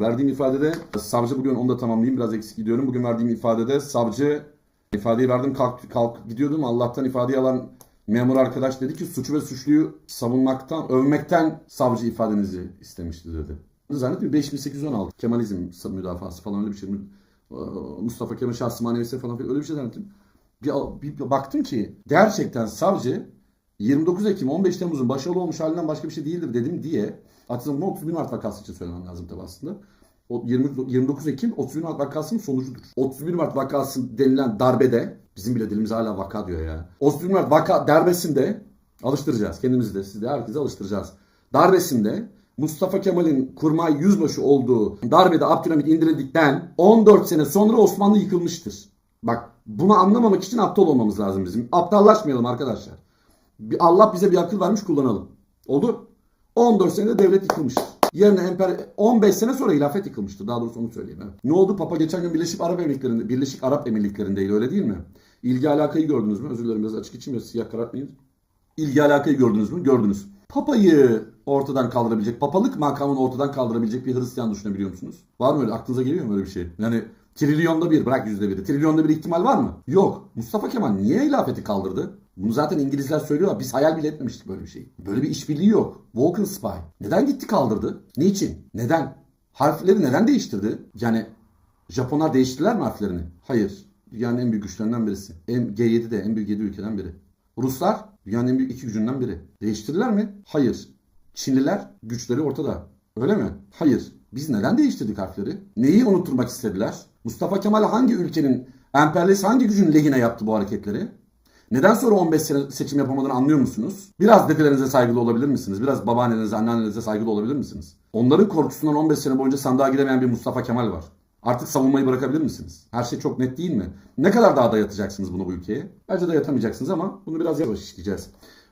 Verdiğim ifadede savcı bugün onu da tamamlayayım biraz eksik gidiyorum. Bugün verdiğim ifadede savcı ifadeyi verdim kalk, kalk gidiyordum. Allah'tan ifadeyi alan memur arkadaş dedi ki suçu ve suçluyu savunmaktan, övmekten savcı ifadenizi istemişti dedi. Zannetmiyorum 5816 Kemalizm müdafası falan öyle bir şey. Mustafa Kemal şahsı maneviyesi falan öyle bir şey zannettim. Bir, bir baktım ki gerçekten savcı 29 Ekim 15 Temmuz'un başarılı olmuş halinden başka bir şey değildir dedim diye aslında bunu 31 Mart vakası için söylemem lazım tabi aslında. O 20, 29 Ekim 31 Mart vakasının sonucudur. 31 Mart vakası denilen darbede bizim bile dilimiz hala vaka diyor ya. 31 Mart vaka darbesinde alıştıracağız kendimizi de siz de herkese alıştıracağız. Darbesinde Mustafa Kemal'in kurmay yüzbaşı olduğu darbede Abdülhamit indirildikten 14 sene sonra Osmanlı yıkılmıştır. Bak bunu anlamamak için aptal olmamız lazım bizim. Aptallaşmayalım arkadaşlar. Allah bize bir akıl vermiş kullanalım. Oldu? 14 senede devlet yıkılmıştır. Yerine emper 15 sene sonra hilafet yıkılmıştır. Daha doğrusu onu söyleyeyim. Evet. Ne oldu? Papa geçen gün Birleşik Arap Emirlikleri'nde, Birleşik Arap Emirlikleri'ndeydi öyle değil mi? İlgi alakayı gördünüz mü? Özür dilerim biraz açık içim ya siyah karartmayın. İlgi alakayı gördünüz mü? Gördünüz. Papayı ortadan kaldırabilecek, papalık makamını ortadan kaldırabilecek bir Hristiyan düşünebiliyor musunuz? Var mı öyle? Aklınıza geliyor mu öyle bir şey? Yani trilyonda bir, bırak yüzde biri. Trilyonda bir ihtimal var mı? Yok. Mustafa Kemal niye hilafeti kaldırdı? Bunu zaten İngilizler söylüyorlar. Biz hayal bile etmemiştik böyle bir şey. Böyle bir işbirliği yok. Vulcan Spy. Neden gitti kaldırdı? Niçin? Neden? Harfleri neden değiştirdi? Yani Japonlar değiştirdiler mi harflerini? Hayır. Dünyanın en büyük güçlerinden birisi. En, G7'de en büyük 7 ülkeden biri. Ruslar dünyanın en büyük iki gücünden biri. Değiştirdiler mi? Hayır. Çinliler güçleri ortada. Öyle mi? Hayır. Biz neden değiştirdik harfleri? Neyi unutturmak istediler? Mustafa Kemal hangi ülkenin emperyalist hangi gücün lehine yaptı bu hareketleri? Neden sonra 15 sene seçim yapamadığını anlıyor musunuz? Biraz dedelerinize saygılı olabilir misiniz? Biraz babaannenize, anneannenize saygılı olabilir misiniz? Onların korkusundan 15 sene boyunca sandığa giremeyen bir Mustafa Kemal var. Artık savunmayı bırakabilir misiniz? Her şey çok net değil mi? Ne kadar daha dayatacaksınız bunu bu ülkeye? Bence dayatamayacaksınız ama bunu biraz yavaş işleyeceğiz.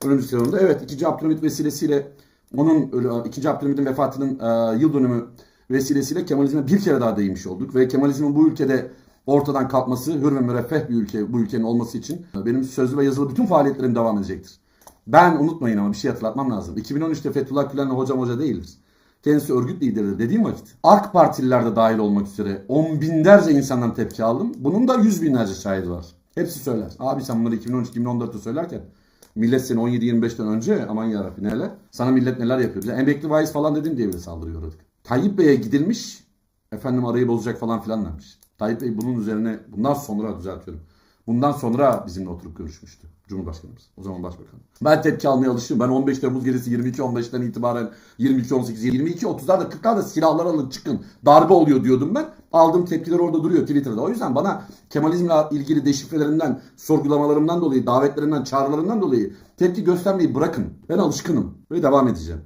Önümüzdeki sezonda evet 2. Abdülhamit vesilesiyle onun 2. Abdülhamit'in vefatının e, yıl dönümü vesilesiyle Kemalizme bir kere daha değinmiş olduk. Ve Kemalizmin bu ülkede ortadan kalkması, hür ve müreffeh bir ülke, bu ülkenin olması için benim sözlü ve yazılı bütün faaliyetlerim devam edecektir. Ben unutmayın ama bir şey hatırlatmam lazım. 2013'te Fethullah Gülen'le hocam hoca değildir. Kendisi örgüt lideridir dediğim vakit. AK Partililer de dahil olmak üzere on binlerce insandan tepki aldım. Bunun da yüz binlerce şahidi var. Hepsi söyler. Abi sen bunları 2013-2014'te söylerken millet seni 17-25'ten önce aman yarabbi neler. Sana millet neler yapıyor. Bize emekli vaiz falan dedim diye bile saldırıyor. Tayyip Bey'e gidilmiş efendim arayı bozacak falan filan demiş. Tayyip Bey bunun üzerine bundan sonra düzeltiyorum. Bundan sonra bizimle oturup görüşmüştü. Cumhurbaşkanımız. O zaman başbakan. Ben tepki almaya alışığım. Ben 15 Temmuz gecesi 22-15'ten itibaren 22-18, 22-30'larda 40'larda silahlar alın çıkın. Darbe oluyor diyordum ben. Aldığım tepkiler orada duruyor Twitter'da. O yüzden bana Kemalizmle ilgili deşifrelerimden, sorgulamalarımdan dolayı, davetlerimden, çağrılarımdan dolayı tepki göstermeyi bırakın. Ben alışkınım ve devam edeceğim.